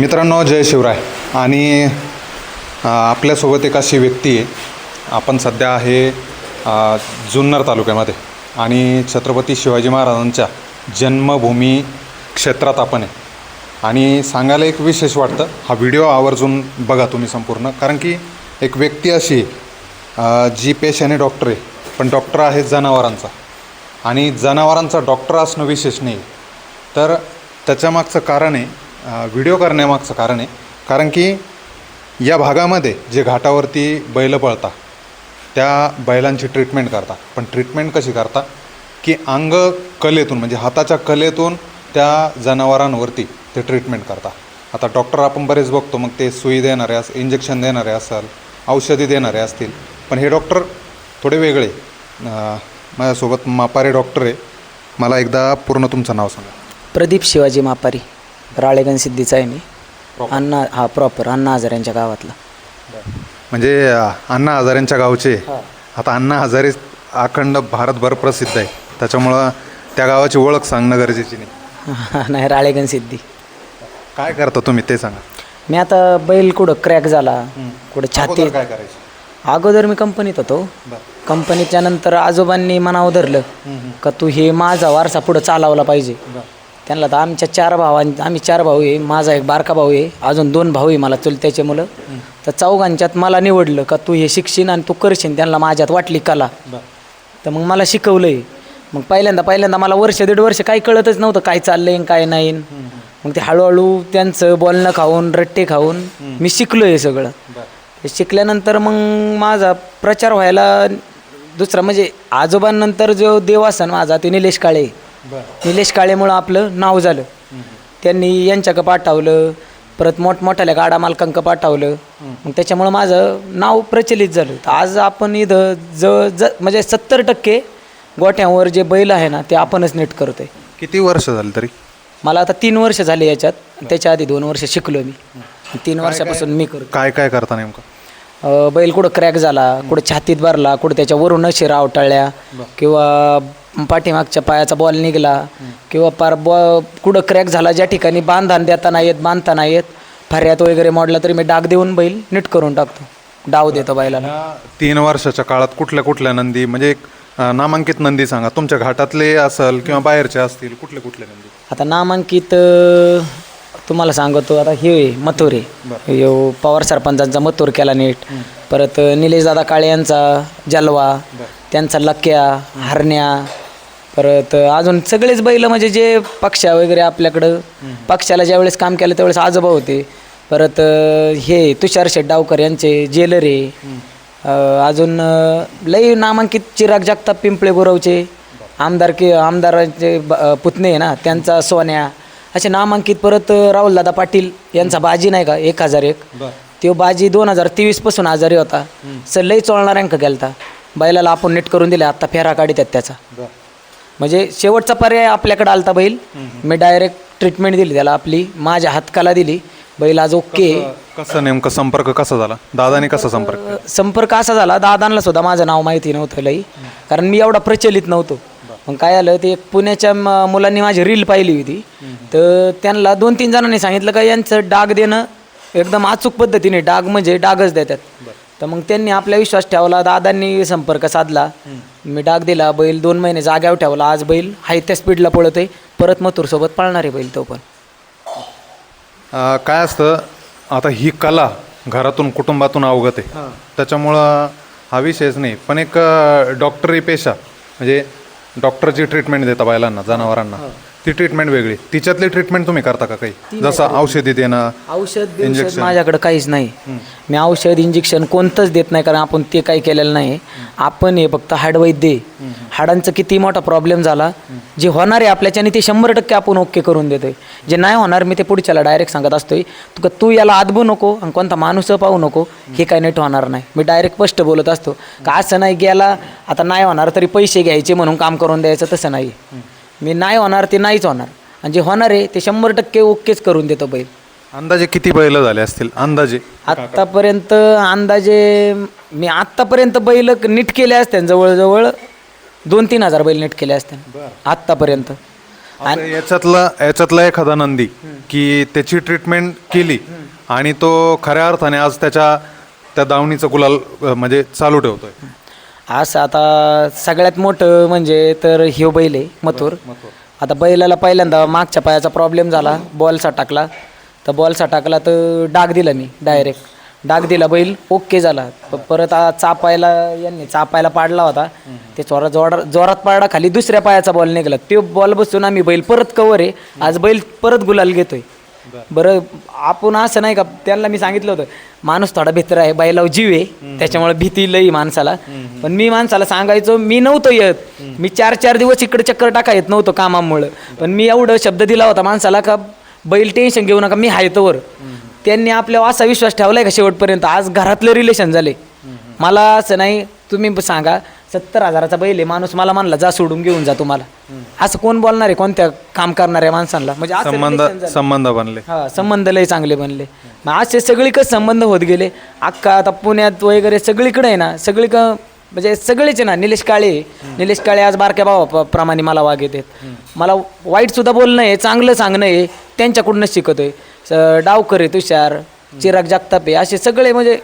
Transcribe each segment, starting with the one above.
मित्रांनो जय शिवराय. आणि आपल्यासोबत एक अशी व्यक्ती आहे. आपण सध्या आहे जुन्नर तालुक्यामध्ये. आणि छत्रपती शिवाजी महाराजांच्या जन्मभूमी क्षेत्रात आपण आहे. आणि सांगायला एक विशेष वाटतं हा व्हिडिओ आवर्जून बघा तुम्ही संपूर्ण. कारण की एक व्यक्ती अशी जी पेशाने डॉक्टर आहे. पण डॉक्टर आहे जनावरांचा. आणि जनावरांचा डॉक्टर असणं विशेष नाही. तर त्याच्यामागचं कारण आहे व्हिडिओ करण्यामागचं कारण आहे. कारण की या भागामध्ये जे घाटावरती बैलं पळता त्या बैलांची ट्रीटमेंट करता पण ट्रीटमेंट कशी करता की अंग कलेतून म्हणजे हाताच्या कलेतून त्या जनावरांवरती ते ट्रीटमेंट करता आता डॉक्टर आपण बरेच बघतो मग ते सुई देणारे अस इंजेक्शन देणारे असाल औषधी देणारे असतील. पण हे डॉक्टर थोडे वेगळे माझ्यासोबत मापारे डॉक्टर आहे. मला एकदा पूर्ण तुमचं नाव सांगा. प्रदीप शिवाजी मापारी. राळेगण सिद्धीचा आहे मी. अण्णा हा प्रॉपर अण्णा हजाऱ्यांच्या गावातला. म्हणजे अं, अण्णा हजारेंच्या गावचे. आता अण्णा हजारे अखंड भारतभर प्रसिद्ध आहे. त्याच्यामुळं त्या गावाची ओळख सांगणं गरजेची नाही. नाही राळेगण सिद्धी. काय करता तुम्ही ते सांगा. मी आता बैल कुठं क्रॅक झाला कुठं छाती अगोदर काय करायचं? अगोदर मी कंपनीत होतो. कंपनीच्या नंतर आजोबांनी मनावर धरलं का तू हे माझा वारसा पुढं चालवला पाहिजे. त्यांना तर आमच्या चार भावां आम्ही चार भाऊ आहे माझा एक बारका भाऊ आहे अजून दोन भाऊ आहे मला चुलत्याचे मुलं. तर चौघांच्यात मला निवडलं का तू हे शिकशील आणि तू करशील त्यांना माझ्यात वाटली कला. तर मग मला शिकवलं आहे मग पहिल्यांदा पहिल्यांदा मला वर्ष दीड वर्ष काही कळतच नव्हतं काय चाललंय आणि काय नाही. मग ते हळूहळू त्यांचं बोलणं खाऊन रट्टे खाऊन मी शिकलो हे सगळं शिकल्यानंतर मग माझा प्रचार व्हायला दुसरा म्हणजे आजोबांनंतर जो देव असन माझा ते निलेश काळे. निलेश काळेमुळं आपलं नाव झालं. त्यांनी यांच्याकडं पाठवलं परत मोठमोठ्याल्या गाडा मालकांक पाठवलं. मग त्याच्यामुळं माझं नाव प्रचलित झालं तर आज आपण इथं ज ज म्हणजे सत्तर टक्के गोठ्यावर जे बैल आहे ना ते आपणच नीट करतोय. किती वर्ष झाली तरी? मला आता तीन वर्ष झाले याच्यात. त्याच्या आधी दोन वर्ष शिकलो मी. तीन वर्षापासून मी करतो काय काय करता नेमकं? अ, बैल कुठं क्रॅक झाला कुठं छातीत भरला कुठं त्याच्यावरून शिरा आवटाळल्या किंवा पाठीमागच्या पायाचा बॉल निघला किंवा पार बॉ कुठं क्रॅक झाला ज्या ठिकाणी बांधण देता नाही येत बांधता नाही येत फर्यात वगैरे मोडला तरी मी डाग देऊन बैल नीट करून टाकतो. डाव देतो बैलाला. या तीन वर्षाच्या काळात कुठल्या कुठल्या नंदी म्हणजे एक अं, नामांकित नंदी सांगा. तुमच्या घाटातले असल किंवा बाहेरचे असतील कुठले कुठले नंदी? आता नामांकित अ, तुम्हाला सांगतो आता हे आहे, मथुर. आहे ह्यो पवार सरपंचांचा मथुर केला नीट. परत निलेश दादा काळे यांचा जलवा त्यांचा लक्या हरण्या परत अजून सगळेच बैल म्हणजे जे पक्षा वगैरे आपल्याकडं पक्षाला ज्यावेळेस काम केलं त्यावेळेस आजोबा होते. परत हे तुषार शेट्टावकर यांचे जेलर अजून लई नामांकित चिराग जगताप पिंपळे गुरवचे आमदार के आमदारांचे पुतणे आहे ना त्यांचा सोन्या असे नामांकित परत राहुलदादा पाटील यांचा बाजी नाही का एक हजार एक. तो बाजी दोन हजार तेवीसपासून आजारी होता. सर लई चोळणाऱ्यांक गेलता. बैलाला आपण नीट करून दिले आत्ता फेरा काढीत आहेत त्याचा म्हणजे शेवटचा पर्याय आपल्याकडे आलता बैल. मी डायरेक्ट ट्रीटमेंट दिली त्याला आपली माझ्या हातकाला दिली. बैल आज ओके कसं नेमकं संपर्क कसा झाला? दादाने कसा संपर्क संपर्क असा झाला दादांना सुद्धा माझं नाव माहिती नव्हतं लई. कारण मी एवढा प्रचलित नव्हतो. मग काय आलं ते एक पुण्याच्या मुलांनी माझी रील पाहिली होती. तर त्यांना दोन तीन जणांनी सांगितलं का यांचं डाग देणं एकदम अचूक पद्धतीने डाग म्हणजे डागच देतात. तर मग त्यांनी आपला विश्वास ठेवला दादांनी संपर्क साधला. मी डाग दिला बैल दोन महिने जाग्यावर ठेवला. आज बैल हाय त्या स्पीडला पळतोय. परत मथुरसोबत पळणार आहे बैल तो पण. अं, काय असतं आता ही कला घरातून कुटुंबातून अवगत आहे. त्याच्यामुळं हा विषयच नाही. पण एक अं, डॉक्टरी पेशा. म्हणजे डॉक्टरची ट्रीटमेंट देता बैलांना जनावरांना. ती ट्रीटमेंट वेगळी. तिच्यातली ट्रीटमेंट तुम्ही करता का काही? जसं औषधी देणं औषध औषध माझ्याकडे काहीच नाही. मी औषध इंजेक्शन कोणतंच देत नाही कारण आपण ते काही केलेलं नाही. आपण हे फक्त हाडवैद्य हाडांचं किती मोठा प्रॉब्लेम झाला जे होणार आहे आपल्याच्याने ते शंभर टक्के आपण ओके करून देतोय. जे नाही होणार मी ते पुढच्याला डायरेक्ट सांगत असतोय तुका तू याला आदबू नको आणि कोणता माणूस पाहू नको हे काही नीट होणार नाही. मी डायरेक्ट स्पष्ट बोलत असतो का असं नाही गेला आता नाही होणार तरी पैसे घ्यायचे म्हणून काम करून द्यायचं तसं नाही. मी नाही होणार ते नाहीच होणार. आणि जे होणार आहे ते शंभर टक्के ओकेच करून देतो बैल. अंदाजे किती बैल झाले असतील? अंदाजे. आत्तापर्यंत अंदाजे मी आत्तापर्यंत बैल नीट केले असते जवळजवळ दोन तीन हजार बैल नीट केले असते आत्तापर्यंत. आता याच्यातला याच्यातला एखादा नंदी की त्याची ट्रीटमेंट केली आणि तो खऱ्या अर्थाने आज त्याच्या त्या दावणीचं गुलाल म्हणजे चालू ठेवतोय. असं आता सगळ्यात मोठं म्हणजे तर ह्यो बैल आहे मथुर. आता बैलाला पहिल्यांदा मागच्या पायाचा प्रॉब्लेम झाला बॉलचा टाकला. तर बॉलचा टाकला तर डाग दिला मी डायरेक्ट डाग दिला बैल ओके झाला. प- परत आ- चापायला यांनी चापायला पाडला होता. ते जोरात जोरात जोरात पाडला खाली दुसऱ्या पायाचा बॉल निघाला. तो बॉल बसून आम्ही बैल परत कवर आहे. आज बैल परत गुलाल घेतोय. बरं. आपण असं नाही का त्यांना मी सांगितलं होतं माणूस थोडा भित्र आहे बैलावर जीव आहे त्याच्यामुळे भीती लई माणसाला. पण मी माणसाला सांगायचो मी नव्हतो येत. मी चार चार दिवस इकडे चक्कर टाका येत नव्हतं कामामुळं. पण मी एवढं शब्द दिला होता माणसाला का बैल टेन्शन घेऊ नका मी आहे तोवर. त्यांनी आपल्यावर असा विश्वास ठेवलाय का शेवटपर्यंत? आज घरातलं रिलेशन झाले मला असं नाही तुम्ही सांगा सत्तर हजाराचा बैल आहे माणूस मला म्हणला जा सोडून घेऊन जा तुम्हाला. असं कोण बोलणार आहे? कोणत्या काम करणाऱ्या माणसांना? म्हणजे असं संबंध relation झालं. संबंध बनले. हा संबंध लय चांगले बनले. मग असे सगळीकडे संबंध होत गेले. अख्खा आता पुण्यात वगैरे सगळीकडे आहे ना सगळीक म्हणजे सगळेच आहे ना निलेश काळे निलेश काळे आज बारक्या भावा प्रमाणे मला वाग येतात मला वाईट सुद्धा बोलणं आहे चांगलं सांगणं आहे त्यांच्याकडूनच शिकतोय. स- डावकर आहे तुषार चिराग जगताप आहे असे सगळे म्हणजे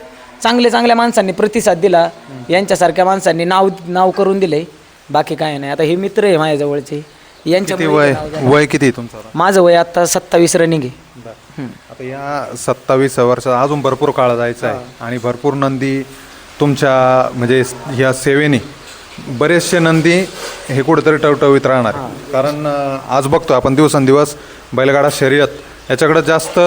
चांगले चांगल्या माणसांनी प्रतिसाद दिला. यांच्यासारख्या माणसांनी नाव नाव करून दिले. बाकी काय नाही. आता हे मित्र आहे माझ्या जवळचे यांच्या किती वय वय किती तुमचं? माझं वय आता सत्तावीस रनिंग आहे. आता या सत्तावीस वर्षात अजून भरपूर काळ जायचा आहे. आणि भरपूर नंदी तुमच्या म्हणजे ह्या सेवेने बरेचसे नंदी हे कुठेतरी टवटवीत राहणार. आहे. कारण अं, आज बघतो आपण दिवसेंदिवस बैलगाडा शर्यत याच्याकडं जास्त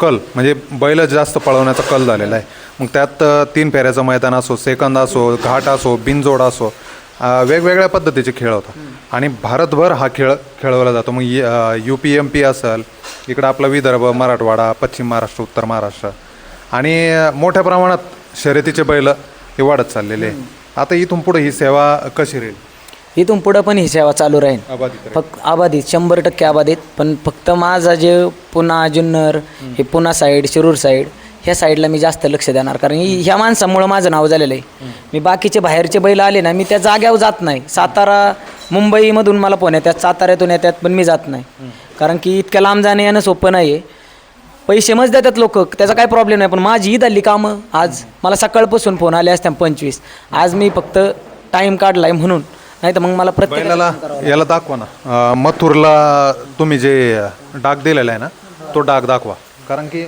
कल म्हणजे बैल जास्त पळवण्याचा कल झालेला आहे. मग त्यात तीन फेऱ्याचं मैदान असो सेकंद असो घाट असो बिनजोड असो वेगवेगळ्या पद्धतीचे खेळ होतात. आणि भारतभर हा खेळ खेळवला जातो. मग यू पी एम पी असेल इकडं आपला विदर्भ मराठवाडा पश्चिम महाराष्ट्र उत्तर महाराष्ट्र. आणि मोठ्या प्रमाणात शर्यतीचे बैल हे वाढत चाललेले आहे. आता इथून पुढे ही सेवा कशी राहील? इथून पुढं पण ही सेवा चालू राहील. अबाधित राहील. फक्त आबाधित शंभर टक्के आबाधित पण फक्त माझा जे पुणा जुन्नर हे पुणा साईड शिरूर साईड ह्या साईडला मी जास्त लक्ष देणार. कारण ही- ह्या माणसामुळं माझं नाव झालेलं आहे. मी बाकीचे बाहेरचे बैल आले ना मी त्या जाग्यावर जात नाही. सातारा मुंबईमधून मला फोन येतात साताऱ्यातून येतात पण मी जात नाही. कारण की इतक्या लांब जाणं येणं सोपं नाही आहे पैसे मज देतात लोक त्याचा काय प्रॉब्लेम नाही. पण माझी ईद आली कामं. आज मला सकाळपासून फोन आले असत्या पंचवीस. आज मी फक्त टाईम काढलाय म्हणून. नाही तर मग मला प्रत्येक बैलाला याला दाखवा ना. अं, मथुरला तुम्ही जे डाग दिलेला आहे ना तो डाग दाखवा. कारण की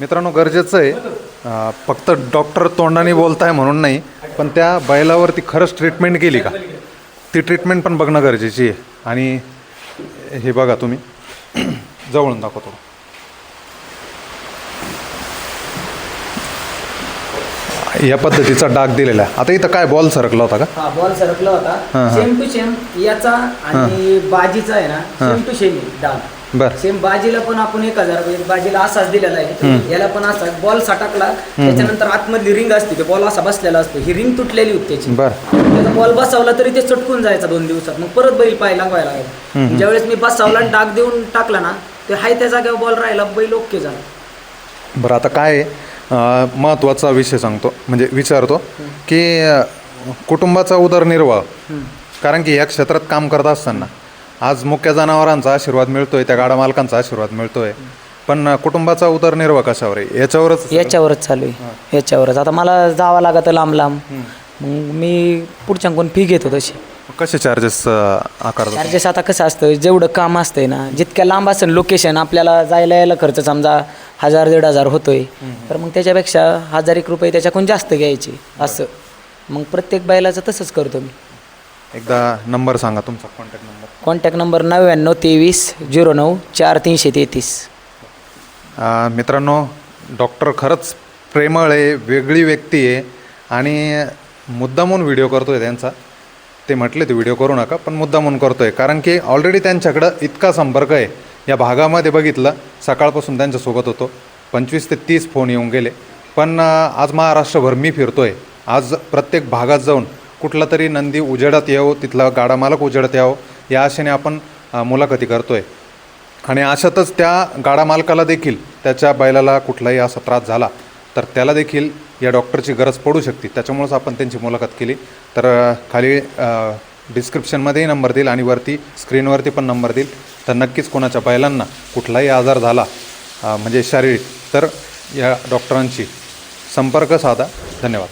मित्रांनो गरजेचं आहे अं, फक्त डॉक्टर तोंडाने बोलताय म्हणून नाही पण त्या बैलावरती खरंच ट्रीटमेंट केली का? ती ट्रीटमेंट पण बघणं गरजेची आहे. आणि हे बघा तुम्ही. जवळून दाखवतो. या पद्धतीचा डाग दिलेला आहे. आता इथं काय बॉल सरकला होता का? हा बॉल सरकला होता. सेम टू सेम याचा आणि बाजीचा आहे ना सेम टू सेम डाग. बरं. सेम बाजीला पण आपण एक हजार रुपये बाजीला असाच दिलेला आहे. याला पण असा बॉल सटकला. त्याच्यानंतर आतमधली रिंग असते ते बॉल असा बसलेला असतो. ही रिंग तुटलेली होती त्याची. बरं. त्याचा बॉल बसवला तरी ते चटकून जायचा दोन दिवसात. मग परत बैल पाय लागवायला लागला. ज्यावेळेस मी बसवला आणि डाग देऊन टाकला ना ते हाय त्या जागेवर बॉल राहिला बैल ओके झाला. बरं आता काय आहे, महत्त्वाचा विषय सांगतो. म्हणजे विचारतो की कुटुंबाचा उदरनिर्वाह. कारण की या क्षेत्रात काम करत असताना आज मुख्य जनावरांचा आशीर्वाद मिळतोय त्या गाडा मालकांचा आशीर्वाद मिळतोय. पण कुटुंबाचा उदरनिर्वाह कशावर आहे? याच्यावरच याच्यावरच चालू आहे. याच्यावरच. आता मला जावं लागत लांब लांब. मग मी पुढच्या कोण फी घेतो तशी. कसे चार्जेस आकारतात चार्जेस आता कसं असतं जेवढं काम असतंय ना जितक्या लांब असेल लोकेशन आपल्याला जायला यायला खर्च समजा हजार दीड हजार होतोय. तर मग त्याच्यापेक्षा हजार एक रुपये त्याच्याकडून जास्त घ्यायचे असं. मग प्रत्येक बैलाचं तसंच करतो मी. एकदा नंबर सांगा तुमचा कॉन्टॅक्ट नंबर कॉन्टॅक्ट नंबर नव्याण्णव तेवीस झिरो नऊ चार तीनशे तेहतीस. अ, मित्रांनो डॉक्टर खरंच प्रेमळ आहे वेगळी व्यक्ती आहे आणि मुद्दामून व्हिडिओ करतोय त्यांचा. ते म्हटले ते व्हिडिओ करू नका पण मुद्दामून करतोय. कारण की ऑलरेडी त्यांच्याकडं इतका संपर्क आहे. या भागामध्ये बघितलं सकाळपासून त्यांच्यासोबत होतो. पंचवीस ते तीस फोन येऊन गेले. पण आज महाराष्ट्रभर मी फिरतोय. आज प्रत्येक भागात जाऊन कुठला तरी नंदी उजेडात यावं तिथला गाडा मालक उजेडात यावं या आशेने आपण मुलाखती मुलाखती करतोय. आणि अशातच त्या गाडा मालकाला देखील त्याच्या बैलाला कुठलाही असा त्रास झाला तर त्याला देखील या डॉक्टरची गरज पडू शकते. त्याच्यामुळंच आपण त्यांची मुलाखत केली. तर खाली डिस्क्रिप्शनमध्येही नंबर देईल आणि वरती स्क्रीनवरती पण नंबर देईल. तर नक्कीच कोणाच्या बैलांना कुठलाही आजार झाला म्हणजे शारीरिक तर या डॉक्टरांशी संपर्क साधा. धन्यवाद.